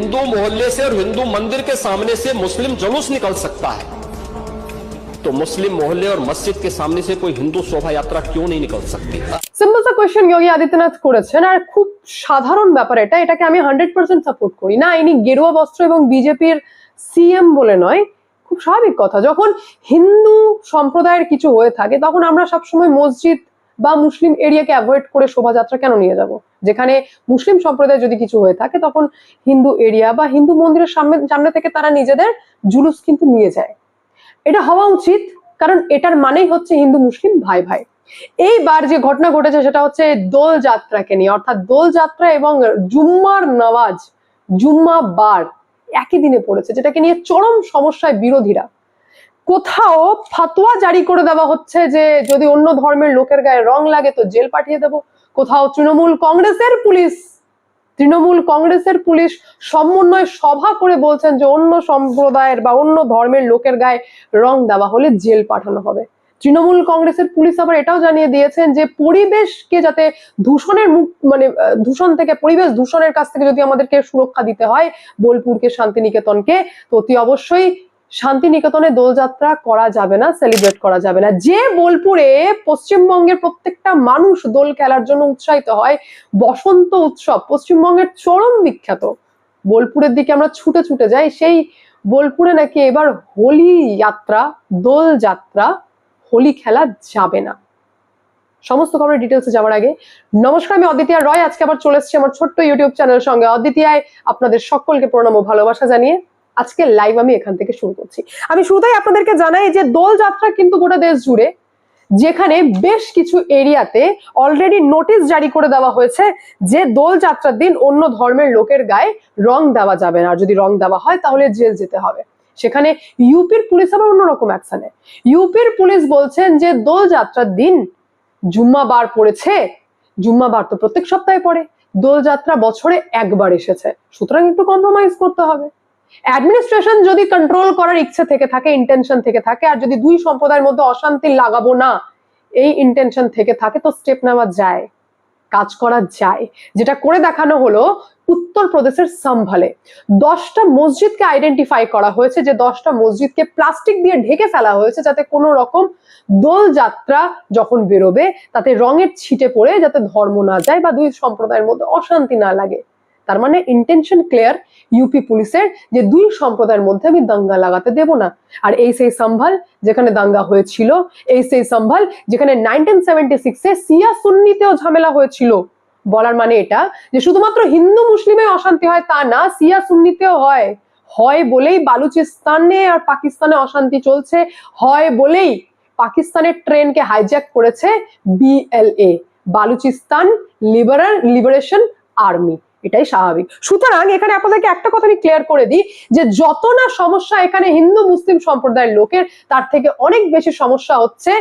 हिंदू मोहल्ले से और हिंदू मंदिर के सामने से मुस्लिम जुलूस निकल सकता है तो मुस्लिम मोहल्ले और मस्जिद के सामने से कोई हिंदू शोभा यात्रा क्यों नहीं निकल सकती সিম্পল সা কোয়েশ্চেন যোগী আদিত্যনাথ করেছেন আর খুব সাধারণ ব্যাপার এটা এটাকে আমি হান্ড্রেড পার্সেন্ট সাপোর্ট করি না ইনি গেরুয়া বস্ত্র এবং বিজেপির সিএম বলে নয় খুব স্বাভাবিক কথা যখন হিন্দু সম্প্রদায়ের কিছু হয়ে থাকে তখন আমরা সবসময় মসজিদ বা মুসলিম এরিয়াকে অ্যাভয়েড করে শোভাযাত্রা কেন নিয়ে যাব? যেখানে মুসলিম সম্প্রদায় যদি কিছু হয়ে থাকে, তখন হিন্দু এরিয়া বা হিন্দু মন্দিরের সামনে সামনে থেকে তারা নিজেদের জুলুস কিন্তু নিয়ে যায়। এটা হওয়া উচিত, কারণ এটার মানেই হচ্ছে হিন্দু মুসলিম ভাই ভাই। এইবার যে ঘটনা ঘটেছে, সেটা হচ্ছে দোল যাত্রাকে নিয়ে, অর্থাৎ দোল যাত্রা এবং জুম্মার নওয়াজ জুম্মা বার একই দিনে পড়েছে, যেটাকে নিয়ে চরম সমস্যায় বিরোধীরা। কোথাও ফাতোয়া জারি করে দেওয়া হচ্ছে যে যদি অন্য ধর্মের লোকের গায়ে রং লাগে তো জেল পাঠিয়ে দেব। কোথাও তৃণমূল কংগ্রেসের পুলিশ, তৃণমূল কংগ্রেসের পুলিশ সমন্বয় সভা করে বলছেন যে অন্য সম্প্রদায়ের বা অন্য ধর্মের লোকের গায়ে রং দেওয়া হলে জেল পাঠানো হবে। তৃণমূল কংগ্রেসের পুলিশ আবার এটাও জানিয়ে দিয়েছেন যে পরিবেশকে যাতে দূষণের মুখ মানে দূষণ থেকে, পরিবেশ দূষণের কাছ থেকে যদি আমাদেরকে সুরক্ষা দিতে হয় বোলপুরকে, শান্তিনিকেতনকে, তো অতি অবশ্যই শান্তিনিকেতনে দোলযাত্রা করা যাবে না সেলিব্রেট করা যাবে না। যে বোলপুরে পশ্চিমবঙ্গের প্রত্যেকটা মানুষ দোল খেলার জন্য উৎসাহিত হয়, বসন্ত উৎসব, পশ্চিমবঙ্গের চরম বিখ্যাত। বোলপুরের দিকে আমরা ছুটে ছুটে যাই, সেই বোলপুরে নাকি এবার হোলি যাত্রা, দোল যাত্রা, হোলি খেলা যাবে না। সমস্ত খবরের ডিটেলসে যাওয়ার আগে, নমস্কার, আমি অদ্বিতীয়া রয়। আজকে আবার চলে এসেছি আমার ছোট্ট ইউটিউব চ্যানেলের সঙ্গে। অদ্বিতীয়ায় আপনাদের সকলকে প্রণাম ও ভালোবাসা জানিয়ে আজকে লাইভ আমি এখান থেকে শুরু করছি। আমি শুরুতেই আপনাদেরকে জানাই যে দোল যাত্রা কিন্তু গোটা দেশ জুড়ে, যেখানে বেশ কিছু এরিয়াতে অলরেডি নোটিশ জারি করে দেওয়া হয়েছে যে দোল যাত্রার দিন অন্য ধর্মের লোকের গায়ে রং দেওয়া যাবে না। আর যদি রং দেওয়া হয়, তাহলে জেল যেতে হবে। সেখানে ইউপির পুলিশ আবার অন্যরকম অ্যাকশনে ইউপির পুলিশ বলছেন যে দোল যাত্রার দিন জুম্মা বার পড়েছে। জুম্মা বার তো প্রত্যেক সপ্তাহে পড়ে। দোল যাত্রা বছরে একবার এসেছে। সুতরাং একটু কম্প্রোমাইজ করতে হবে। অ্যাডমিনিস্ট্রেশন যদি কন্ট্রোল করার ইচ্ছে থেকে থাকে ইন্টেনশন থেকে থাকে, আর যদি দুই সম্প্রদায়ের মধ্যে অশান্তি লাগাবো না, এই ইন্টেনশন থেকে থাকে, তো স্টেপ নেওয়া যায়, কাজ করা যায়। যেটা করে দেখানো হলো, উত্তরপ্রদেশের সম্ভালে। দশটা মসজিদকে আইডেন্টিফাই করা হয়েছে, যে দশটা মসজিদকে প্লাস্টিক দিয়ে ঢেকে ফেলা হয়েছে, যাতে কোনো রকম দোল যাত্রা যখন বেরোবে, তাতে রঙের ছিটে পড়ে, যাতে ধর্ম না যায় বা দুই সম্প্রদায়ের মধ্যে অশান্তি না লাগে। তার মানে ইন্টেনশন ক্লিয়ার ইউপি পুলিশের যে দুই সম্প্রদায়ের মধ্যে আমি দাঙ্গা লাগাতে দেব না। আর এই সেই সম্ভাল যেখানে দাঙ্গা হয়েছিল, এই সেই সম্ভাল যেখানে নাইনটিন সেভেন্টি সিক্সে সিয়া সুন্নিতেও ঝামেলা হয়েছিল। বলার মানে এটা যে শুধুমাত্র হিন্দু মুসলিমে অশান্তি হয় তা না সিয়া সুন্নিতেও হয়। হয় বলেই বালুচিস্তানে আর পাকিস্তানে অশান্তি চলছে, হয় বলেই পাকিস্তানের ট্রেনকে হাইজ্যাক করেছে BLA Balochistan liberal, liberation army. এটাই স্বাভাবিক সুতরাং এখানে আপনাদেরকে একটা কথা আমি ক্লিয়ার করে দিই যে যত না সমস্যা এখানে হিন্দু মুসলিম সম্প্রদায়ের লোকের তার থেকে অনেক বেশি সমস্যা হচ্ছে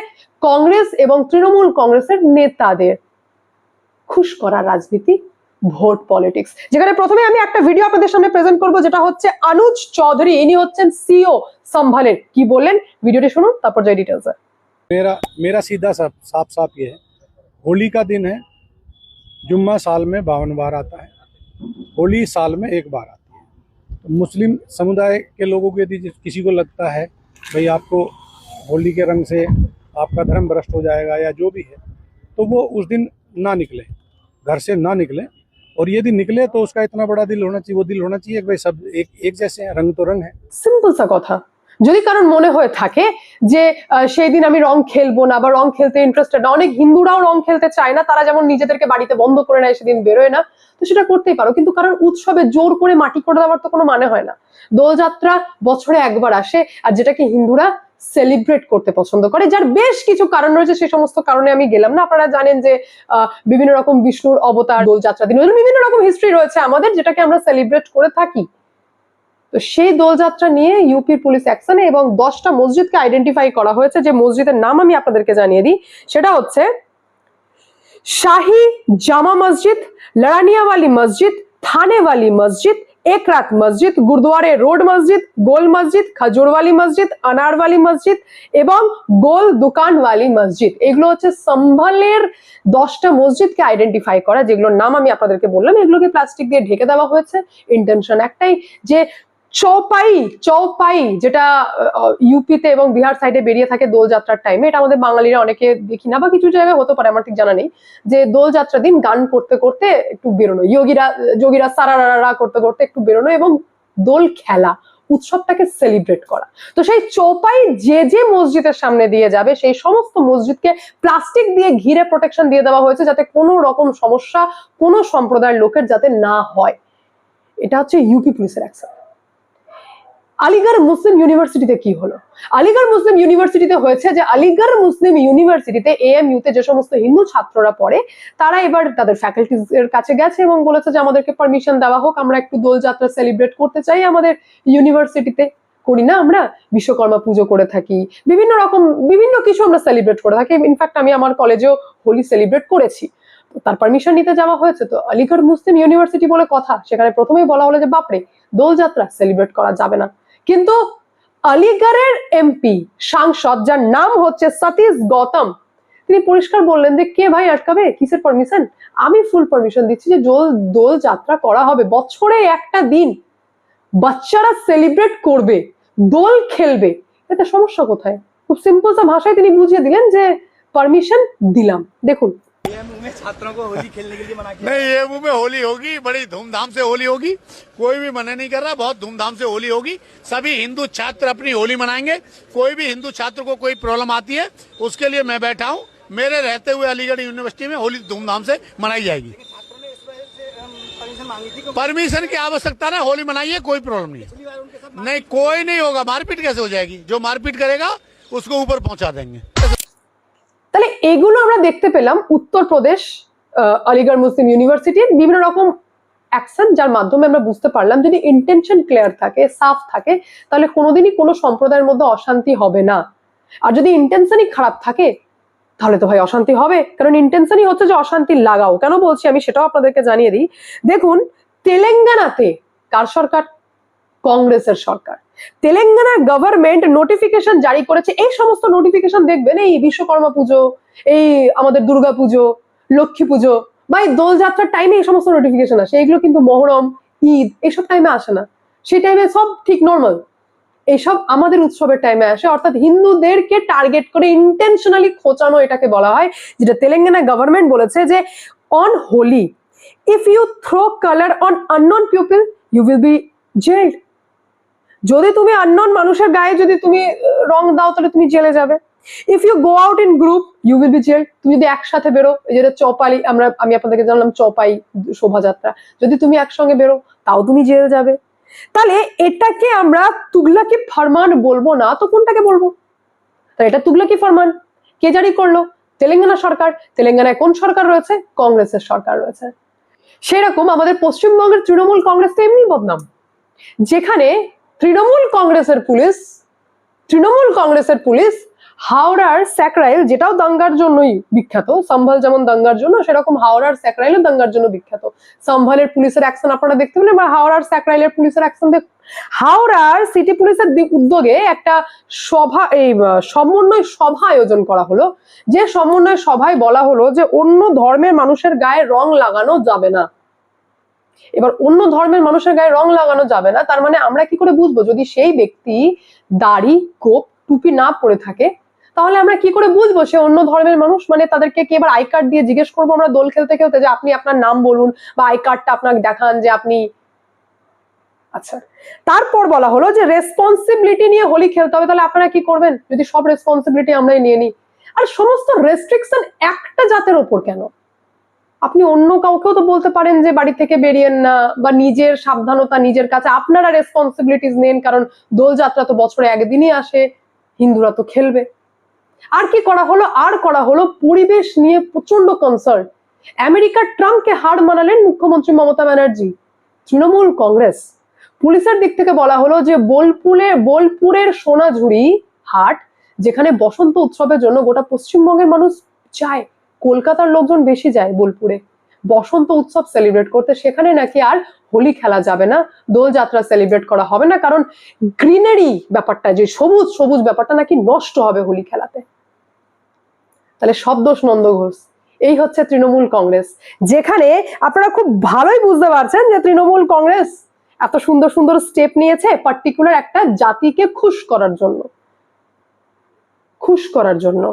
কংগ্রেস এবং তৃণমূল কংগ্রেসের নেতাদের খুশ করা রাজনীতি ভোট পলিটিক্স যেখানে প্রথমে আমি একটা ভিডিও আপনাদের সামনে প্রেজেন্ট করব যেটা হচ্ছে অনুজ চৌধুরী ইনি হচ্ছেন সিও সম্ভালের কি বললেন ভিডিওটি শুনুন তারপর যাই ডিটেলসে मेरा मेरा सीधा साफ साफ साफ ये है होली का दिन है जुम्मा साल में बावन बार आता है होली साल में एक बार आती है। तो मुस्लिम समुदाय के लोगों को यदि किसी को लगता है, भाई आपको होली के रंग से आपका धर्म भ्रष्ट हो जाएगा या जो भी है तो वो उस दिन ना निकले, घर से ना निकले। और यदि निकले तो उसका इतना बड़ा दिल होना चाहिए, वो दिल होना चाहिए कि भाई सब एक एक जैसे हैं, रंग तो रंग है। सिंपल सा कौथा। যদি কারণ মনে হয়ে থাকে যে সেই দিন আমি রং খেলব না বা রং খেলতে ইন্টারেস্টেড না, অনেক হিন্দুরাও রং খেলতে চায় না, তারা যেমন নিজেদেরকে বাড়িতে বন্ধ করে নেয়, সেদিন বেরোয় না, তো সেটা করতেই পারো। কিন্তু কারণ উৎসবে জোর করে মাটি করে দেওয়ার তো কোনো মানে হয় না। দোলযাত্রা বছরে একবার আসে, আর যেটাকে হিন্দুরা সেলিব্রেট করতে পছন্দ করে, যার বেশ কিছু কারণ রয়েছে সেই সমস্ত কারণে আমি গেলাম না। আপনারা জানেন যে বিভিন্ন রকম বিষ্ণুর অবতার, দোলযাত্রা দিন, বিভিন্ন রকম হিস্ট্রি রয়েছে আমাদের, যেটাকে আমরা সেলিব্রেট করে থাকি। তো সেই দোলযাত্রা নিয়ে ইউপির পুলিশ অ্যাকশনে এবং দশটা মসজিদকে আইডেন্টিফাই করা হয়েছে। যে মসজিদের নাম আমি আপনাদেরকে জানিয়ে দিই। সেটা হচ্ছে শাহী জামা মসজিদ, লড়ানিয়াওয়ালি মসজিদ, থানেওয়ালি মসজিদ, একরাত মসজিদ, গুরুদুয়ারে রোড মসজিদ, গোল মসজিদ, খাজুরওয়ালি মসজিদ, আনারওয়ালি মসজিদ এবং গোল দোকানওয়ালি মসজিদ। এগুলো হচ্ছে সম্ভালের দশটা মসজিদকে আইডেন্টিফাই করা। যেগুলোর নাম আমি আপনাদেরকে বললাম, এগুলোকে প্লাস্টিক দিয়ে ঢেকে দেওয়া হয়েছে। ইন্টেনশন একটাই যে চৌপাই চৌপাই যেটা ইউপিতে এবং বিহার সাইডে বেরিয়ে থাকে দোলযাত্রার টাইমে এটা আমাদের বাঙালিরা অনেকে দেখি না বা কিছু জায়গায় হতে পারে, আমার ঠিক জানা নেই। যে দোলযাত্রা দিন গান করতে করতে একটু বেরোনো, যোগীরা যোগীরা সারারা করতে করতে একটু বেরোনো এবং দোল খেলা, উৎসবটাকে সেলিব্রেট করা। তো সেই চৌপাই যে যে মসজিদের সামনে দিয়ে যাবে, সেই সমস্ত মসজিদকে প্লাস্টিক দিয়ে ঘিরে প্রোটেকশন দিয়ে দেওয়া হয়েছে যাতে কোনো রকম সমস্যা, কোনো সম্প্রদায়ের লোকের যাতে না হয়। এটা হচ্ছে ইউপি পুলিশের অ্যাকশন আলিগড় মুসলিম ইউনিভার্সিটিতে কি হলো? আলিগড় মুসলিম ইউনিভার্সিটিতে হয়েছে যে আলিগড় মুসলিম ইউনিভার্সিটিতে এএমইউতে যে সমস্ত হিন্দু ছাত্ররা পড়ে, তারা এবার তাদের ফ্যাকাল্টিজ এর কাছে গেছে এবং বলেছে যে আমাদেরকে পারমিশন দেওয়া হোক, আমরা একটু দোলযাত্রা সেলিব্রেট করতে চাই আমাদের ইউনিভার্সিটিতে। করি না আমরা, বিশ্বকর্মা পুজো করে থাকি, বিভিন্ন রকম, বিভিন্ন কিছু আমরা সেলিব্রেট করে থাকি। ইনফ্যাক্ট আমি আমার কলেজেও হোলি সেলিব্রেট করেছি। তার পারমিশন নিতে যাওয়া হয়েছে। তো আলিগড় মুসলিম ইউনিভার্সিটি বলে কথা, সেখানে প্রথমেই বলা হলো যে, বাপরে, দোলযাত্রা সেলিব্রেট করা যাবে না। কিন্তু আলিগড়ের এমপি সাংসদ, যার নাম হচ্ছে সতীশ গৌতম, তিনি পরিষ্কার বললেন যে, কে ভাই আটকাবে? কিসের পারমিশন আমি ফুল পারমিশন দিচ্ছি যে দোল দোল যাত্রা করা হবে। বছরে একটা দিন বাচ্চারা সেলিব্রেট করবে, দোল খেলবে। এতে সমস্যা কোথায়? খুব সিম্পল ভাষায় তিনি বুঝিয়ে দিলেন যে পারমিশন দিলাম। দেখুন में छात्रों को होली खेलने के लिए मना किया। नहीं एमू में होली होगी बड़ी धूमधाम से होली होगी। कोई भी मना नहीं कर रहा बहुत धूमधाम से होली होगी। सभी हिंदू छात्र अपनी होली मनाएँगे। कोई भी हिंदू छात्र को कोई प्रॉब्लम आती है उसके लिए मैं बैठा हूँ। मेरे रहते हुए अलीगढ़ यूनिवर्सिटी में होली धूमधाम से मनाई जाएगी। परमिशन की आवश्यकता ना होली मनाइए कोई प्रॉब्लम नहीं नहीं कोई नहीं होगा मारपीट कैसे हो जाएगी? जो मारपीट करेगा उसको ऊपर पहुँचा देंगे। এগুলো আমরা দেখতে পেলাম উত্তরপ্রদেশ আলিগড় মুসলিম ইউনিভার্সিটির বিভিন্ন রকম অ্যাকশন যার মাধ্যমে আমরা বুঝতে পারলাম যদি ইন্টেনশন ক্লিয়ার থাকে সাফ থাকে, তাহলে কোনোদিনই কোনো সম্প্রদায়ের মধ্যে অশান্তি হবে না। আর যদি ইন্টেনশনই খারাপ থাকে, তাহলে তো ভাই অশান্তি হবে। কারণ ইন্টেনশনই হচ্ছে যে অশান্তি লাগাও। কেন বলছি আমি সেটাও আপনাদেরকে জানিয়ে দিই? দেখুন, তেলেঙ্গানাতে কার সরকার কংগ্রেসের সরকার। তেলেঙ্গানার গভর্নমেন্ট নোটিফিকেশন জারি করেছে। এই সমস্ত নোটিফিকেশন দেখবেন, এই বিশ্বকর্মা পুজো, এই আমাদের দুর্গা পুজো, লক্ষ্মী পুজো, বা এই দোলযাত্রার টাইমে এই সমস্ত নোটিফিকেশন আসে। এগুলো কিন্তু মহরম, ঈদ এইসব টাইমে আসে না। সেই টাইমে সব ঠিক নর্মাল এইসব আমাদের উৎসবের টাইমে আসে। অর্থাৎ হিন্দুদেরকে টার্গেট করে ইন্টেনশনালি খোঁচানো এটাকে বলা হয়, যেটা তেলেঙ্গানা গভর্নমেন্ট বলেছে যে on Holi if you throw colour on unknown people you will be jailed যদি তুমি আননোন মানুষের গায়ে যদি তুমি রং দাও, তাহলে তুমি জেলে যাবে। If you go out in group you will be jail তুমি যদি একসাথে বেরো যেটা চপালি, আমরা, আমি আপনাদেরকে জানলাম চপাই শোভাযাত্রা। যদি তুমি একসঙ্গে বেরো, তাও তুমি জেল যাবে। তাহলে এটাকে আমরা তুগলাকি ফরমান বলব না, তো কোনটাকে বলব? তাহলে এটা তুগলাকি ফরমান। কে জারি করল? তেলেঙ্গানা সরকার। তেলেঙ্গানায় কোন সরকার রয়েছে? কংগ্রেসের সরকার রয়েছে। সেরকম আমাদের পশ্চিমবঙ্গের তৃণমূল কংগ্রেস তো এমনি বদনাম। যেখানে তৃণমূল কংগ্রেসের পুলিশ, তৃণমূল কংগ্রেসের পুলিশ হাওড়ার স্যাকরাইল, যেটাও দাঙ্গার জন্যই বিখ্যাত, সম্ভাল যেমন দাঙ্গার জন্য, সেরকম হাওড়ার স্যাকরাইলও দাঙ্গার জন্য বিখ্যাত। সম্ভালের পুলিশের অ্যাকশন আপনারা দেখতে পেলেন, বা হাওড়ার স্যাকরাইলের পুলিশের অ্যাকশন দেখ হাওড়ার সিটি পুলিশের উদ্যোগে একটা সভা, এই সমন্বয় সভা আয়োজন করা হলো। যে সমন্বয় সভায় বলা হলো যে অন্য ধর্মের মানুষের গায়ে রং লাগানো যাবে না। এবার অন্য ধর্মের মানুষের গায়ে রং লাগানো যাবে না, তার মানে আমরা কি করে বুঝব? যদি সেই ব্যক্তি দাড়ি, কোপ, টুপি না পরে থাকে, তাহলে আমরা কি করে বুঝব সে অন্য ধর্মের মানুষ? মানে তাদেরকে কি এবার আই কার্ড দিয়ে জিজ্ঞেস করব আমরা দোল খেলতে খেলতে যে আপনি আপনার নাম বলুন বা আই কার্ডটা আপনাকে দেখান যে আপনি আচ্ছা তারপর বলা হলো যে রেসপন্সিবিলিটি নিয়ে হোলি খেলতে হবে, তাহলে আপনারা কি করবেন? যদি সব রেসপন্সিবিলিটি আমরাই নিয়ে নিই। আর সমস্ত রেস্ট্রিকশন একটা জাতের ওপর কেন? আপনি অন্য কাউকেও তো বলতে পারেন যে বাড়ি থেকে বেরিয়েন না বা নিজের সাবধানতা, নিজের কাছে আপনারা রেসপন্সিবিলিটিস নেন, কারণ দোলযাত্রা তো বছরে একদিনই আসে, হিন্দুরা তো খেলবে। আর কি করা হলো? আর করা হলো পরিবেশ নিয়ে প্রচণ্ড কনসার্ন আমেরিকার ট্রাম্পকে হার মানালেন মুখ্যমন্ত্রী মমতা ব্যানার্জি, তৃণমূল কংগ্রেস। পুলিশের দিক থেকে বলা হলো যে বোলপুরে বোলপুরের সোনাঝুরি হাট, যেখানে বসন্ত উৎসবের জন্য গোটা পশ্চিমবঙ্গের মানুষ যায়। কলকাতার লোকজন বেশি যায় বোলপুরে। বসন্ত উৎসব সেলিব্রেট করতে সেখানে নাকি আর হোলি খেলা যাবে না, দোলযাত্রা সেলিব্রেট করা হবে না, কারণ গ্রিনারি ব্যাপারটা যে সবুজ সবুজ ব্যাপারটা নাকি নষ্ট হবে হোলি খেলাতে। তাহলে সব দোষ নন্দ ঘোষ। এই হচ্ছে তৃণমূল কংগ্রেস। যেখানে আপনারা খুব ভালোই বুঝতে পারছেন যে তৃণমূল কংগ্রেস এত সুন্দর সুন্দর স্টেপ নিয়েছে পার্টিকুলার একটা জাতিকে খুশ করার জন্য। খুশ করার জন্য।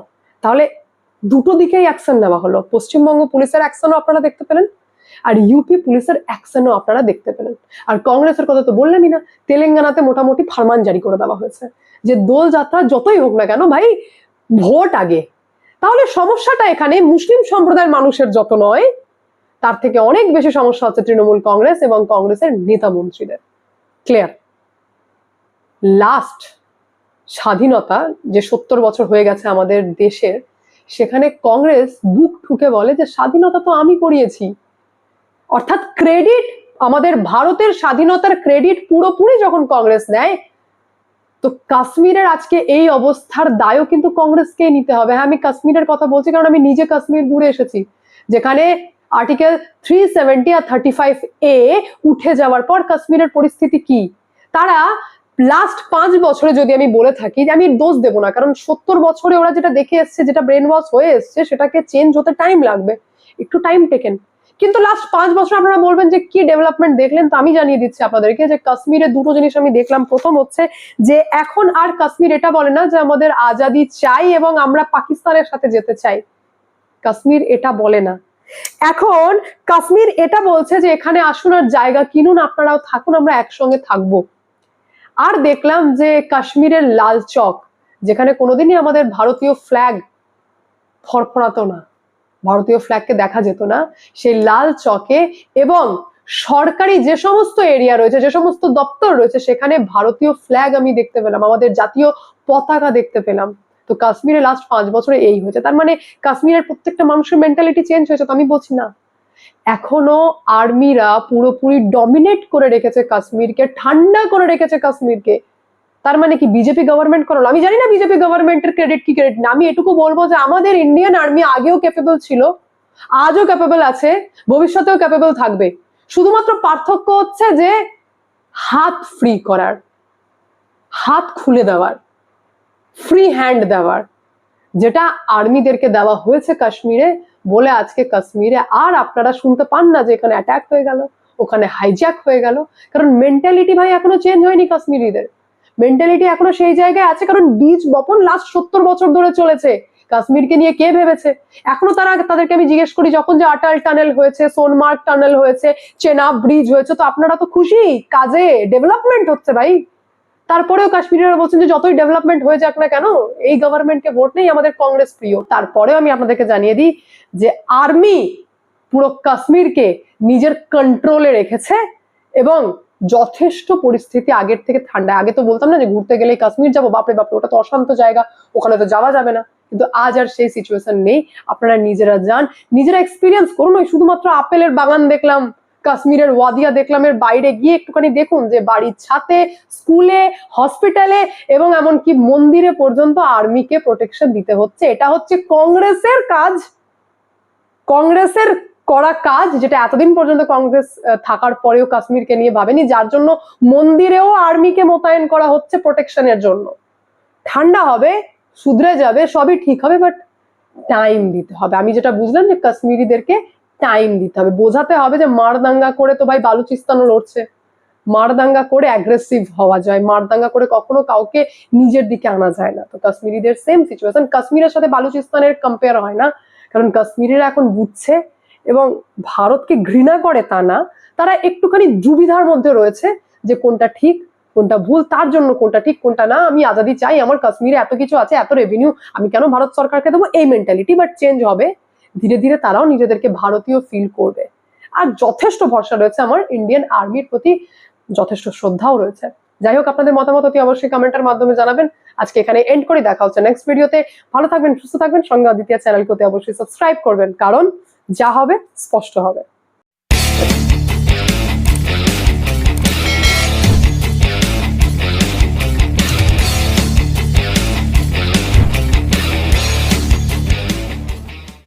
তাহলে দুটো দিকেই অ্যাকশন নেওয়া হলো। পশ্চিমবঙ্গ পুলিশের অ্যাকশনও আপনারা দেখতে পেলেন, আর ইউপি পুলিশের অ্যাকশনও আপনারা দেখতে পেলেন। আর কংগ্রেসের কথা তো বললেনই না, তেলেঙ্গানাতে মোটামুটি ফারমান জারি করে দেওয়া হয়েছে। যে দোল যাত্রা যতই হোক না কেন, ভাই, ভোট আগে। তাহলে সমস্যাটা এখানে মুসলিম সম্প্রদায়ের মানুষের যত নয়, তার থেকে অনেক বেশি সমস্যা হচ্ছে তৃণমূল কংগ্রেস এবং কংগ্রেসের নেতা মন্ত্রীদের। ক্লিয়ার লাস্ট স্বাধীনতা যে সত্তর বছর হয়ে গেছে আমাদের দেশের সেখানে কংগ্রেস বুক ঠুকে বলে যে স্বাধীনতা তো আমি করিয়েছি। অর্থাৎ ক্রেডিট, আমাদের ভারতের স্বাধীনতার ক্রেডিট পুরোপুরি যখন কংগ্রেস নেয়, তো কাশ্মীরের আজকে এই অবস্থার দায়ও কিন্তু কংগ্রেসকেই নিতে হবে। হ্যাঁ আমি কাশ্মীরের কথা বলছি কারণ আমি নিজে কাশ্মীর ঘুরে এসেছি। যেখানে আর্টিকেল থ্রি সেভেন্টি আর থার্টি ফাইভ এ উঠে যাওয়ার পর কাশ্মীরের পরিস্থিতি কি? তারা লাস্ট পাঁচ বছরে যদি আমি বলে থাকি যে আমি দোষ দেবো না, কারণ সত্তর বছরে ওরা যেটা দেখে এসছে, যেটা ব্রেন ওয়াশ হয়ে এসছে, সেটাকে চেঞ্জ হতে টাইম লাগবে। একটু টাইম টেকেন কিন্তু লাস্ট পাঁচ বছর আপনারা বলবেন যে কি ডেভেলপমেন্ট দেখলেন? তো আমি জানিয়ে দিচ্ছি আপনাদেরকে যে কাশ্মীরে দুটো জিনিস আমি দেখলাম। প্রথম হচ্ছে যে এখন আর কাশ্মীর এটা বলে না যে আমাদের আজাদি চাই এবং আমরা পাকিস্তানের সাথে যেতে চাই। কাশ্মীর এটা বলে না। এখন কাশ্মীর এটা বলছে যে এখানে আসুন আর জায়গা কিনুন, আপনারাও থাকুন, আমরা একসঙ্গে থাকব। আর দেখলাম যে কাশ্মীরের লাল চক, যেখানে কোনোদিনই আমাদের ভারতীয় ফ্ল্যাগ ফরফরাতো না। ভারতীয় ফ্ল্যাগকে দেখা যেত না। সেই লাল চকে এবং সরকারি যে সমস্ত এরিয়া রয়েছে, যে সমস্ত দপ্তর রয়েছে, সেখানে ভারতীয় ফ্ল্যাগ আমি দেখতে পেলাম। আমাদের জাতীয় পতাকা দেখতে পেলাম। তো কাশ্মীরে লাস্ট পাঁচ বছরে এই হয়েছে। তার মানে কাশ্মীরের প্রত্যেকটা মানুষের মেন্টালিটি চেঞ্জ হয়েছে, তো আমি বলছি না। এখনও আর্মিরা পুরোপুরি ডমিনেট করে রেখেছে কাশ্মীরকে, ঠান্ডা করে রেখেছে কাশ্মীরকে। তার মানে কি বিজেপি গভর্নমেন্ট করালো? আমি জানি না বিজেপি গভর্নমেন্টের ক্রেডিট কি ক্রেডিট না, আমি এটুকু বলব যে আমাদের ইন্ডিয়ান আর্মি আগেও ক্যাপেবল ছিল, আজও ক্যাপেবল আছে, ভবিষ্যতেও ক্যাপেবল থাকবে। শুধুমাত্র পার্থক্য হচ্ছে যে হাত ফ্রি করার, হাত খুলে দেওয়ার ফ্রি হ্যান্ড দেওয়ার, যেটা আর্মিদেরকে দেওয়া হয়েছে কাশ্মীরে বলে আজকে কাশ্মীরে আর আপনারা শুনতে পান না যে এখানে অ্যাটাক হয়ে গেল, ওখানে হাইজ্যাক হয়ে গেল। কারণ মেন্টালিটি ভাই এখনও চেঞ্জ হয়নি কাশ্মীরিদের। মেন্টালিটি এখনও সেই জায়গায় আছে, কারণ বীজ বপন লাস্ট সত্তর বছর ধরে চলেছে। কাশ্মীরকে নিয়ে কে ভেবেছে? এখনও তারা তাদেরকে আমি জিজ্ঞেস করি, যখন যে আটাল টানেল হয়েছে, সোনমার্গ টানেল হয়েছে চেনাব ব্রিজ হয়েছে, তো আপনারা তো খুশি? কাজে ডেভেলপমেন্ট হচ্ছে ভাই। তারপরেও কাশ্মীরেরা বলছেন যে যতই ডেভেলপমেন্ট হয়ে যাক না কেন, এই গভর্নমেন্টকে ভোট নেই আমাদের কংগ্রেস প্রিয়। তারপরেও আমি আপনাদেরকে জানিয়ে দিই যে আর্মি পুরো কাশ্মীরকে নিজের কন্ট্রোলে রেখেছে এবং যথেষ্ট পরিস্থিতি আগের থেকে ঠান্ডা আগে তো বলতাম না যে ঘুরতে গেলে কাশ্মীর যাব, বাপরে বাপরে, ওটা তো অশান্ত জায়গা, ওখানে তো যাওয়া যাবে না। কিন্তু আজ আর সেই সিচুয়েশন নেই। আপনারা নিজেরা যান, নিজেরা এক্সপিরিয়েন্স করুন। ওই শুধুমাত্র আপেলের বাগান দেখলাম কাশ্মীরের ওয়াদিয়া দেখলাম এর বাইরে গিয়ে একটুখানি দেখুন যে বাড়ির ছাতে, স্কুলে, হসপিটালে এবং এমনকি মন্দিরে পর্যন্ত আর্মিকে প্রোটেকশন দিতে হচ্ছে। এটা হচ্ছে কংগ্রেসের কাজ। কংগ্রেসের করা কাজ যেটা এতদিন পর্যন্ত কংগ্রেস থাকার পরেও কাশ্মীরকে নিয়ে ভাবেনি, যার জন্য মন্দিরেও আর্মিকে মোতায়েন করা হচ্ছে প্রোটেকশনের জন্য। ঠান্ডা হবে শুধরে যাবে, সবই ঠিক হবে বাট টাইম দিতে হবে। আমি যেটা বুঝলাম যে কাশ্মীরিদেরকে টাইম দিতে হবে। বোঝাতে হবে যে মারদাঙ্গা করে তো ভাই বালুচিস্তানও লড়ছে। মারদাঙ্গা করে অ্যাগ্রেসিভ হওয়া যায়। মারদাঙ্গা করে কখনো কাউকে নিজের দিকে আনা যায় না। তো কাশ্মীরিদের সেম সিচুয়েশন কাশ্মীরের সাথে বালুচিস্তানের কম্পেয়ার হয় না। কারণ কাশ্মীরিরা এখন বুঝছে এবং ভারতকে ঘৃণা করে তা না। তারা একটুখানি দুবিধার মধ্যে রয়েছে যে কোনটা ঠিক, কোনটা ভুল, তার জন্য কোনটা ঠিক, কোনটা না। আমি আজাদি চাই। আমার কাশ্মীরে এত কিছু আছে, এত রেভিনিউ আমি কেন ভারত সরকারকে দেবো? এই মেন্টালিটি বাট চেঞ্জ হবে। ধীরে ধীরে তারাও নিজেদেরকে ভারতীয় ফিল করবে। আর যথেষ্ট ভরসা রয়েছে আমার ইন্ডিয়ান আর্মির প্রতি, যথেষ্ট শ্রদ্ধাও রয়েছে। যাই হোক, আপনাদের মতামত অতি অবশ্যই কমেন্টের মাধ্যমে জানাবেন। আজকে এখানে এন্ড করে, দেখা হচ্ছে নেক্সট ভিডিওতে ভালো থাকবেন, সুস্থ থাকবেন, সঙ্গে দ্বিতীয় চ্যানেলকে অতি অবশ্যই সাবস্ক্রাইব করবেন, কারণ যা হবে, স্পষ্ট হবে।